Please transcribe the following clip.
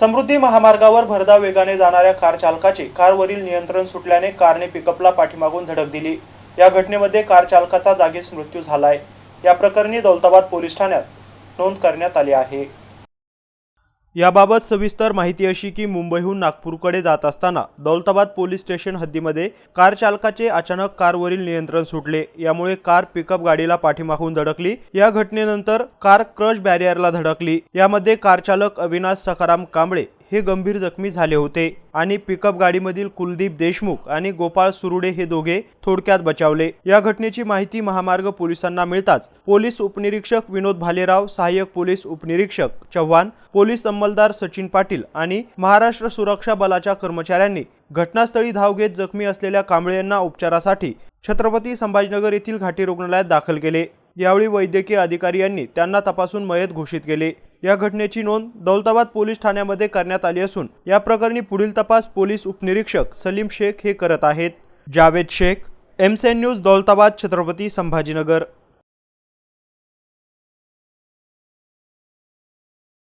समृद्धी महामार्गावर भरधाव वेगाने जाणाऱ्या कार चालकाचे कारवरील नियंत्रण सुटल्याने कारने पिकअपला पाठीमागून धडक दिली. या घटनेमध्ये कार चालकाचा जागीच मृत्यू झालाय. या प्रकरणी दौलताबाद पोलीस ठाण्यात नोंद करण्यात आली आहे. याबाबत सविस्तर माहिती अशी की मुंबईहून नागपूरकडे जात असताना दौलताबाद पोलीस स्टेशन हद्दीमध्ये कार चालकाचे अचानक कारवरील नियंत्रण सुटले. यामुळे कार पिकअप गाडीला पाठीमागून धडकली. या घटनेनंतर कार क्रश बॅरियरला धडकली. यामध्ये कार चालक अविनाश सखाराम कांबळे हे गंभीर जखमी झाले होते आणि पिकअप गाडीमधील कुलदीप देशमुख आणि गोपाळ सुरुडे हे दोघे थोडक्यात बचावले. या घटनेची माहिती महामार्ग पोलिसांना मिळताच पोलीस उपनिरीक्षक विनोद भालेराव सहाय्यक पोलीस उपनिरीक्षक चव्हाण पोलीस अंमलदार सचिन पाटील आणि महाराष्ट्र सुरक्षा बलाच्या कर्मचाऱ्यांनी घटनास्थळी धाव घेत जखमी असलेल्या कांबळे यांना उपचारासाठी छत्रपती संभाजीनगर येथील घाटी रुग्णालयात दाखल केले. यावेळी वैद्यकीय अधिकारी यांनी त्यांना तपासून मयत घोषित केले. या घटनेची नोंद दौलताबाद पोलीस ठाण्यामध्ये करण्यात आली असून या प्रकरणी पुढील तपास पोलीस उपनिरीक्षक सलीम शेख हे करत आहेत. जावेद शेख एमसेन न्यूज दौलताबाद छत्रपती संभाजीनगर.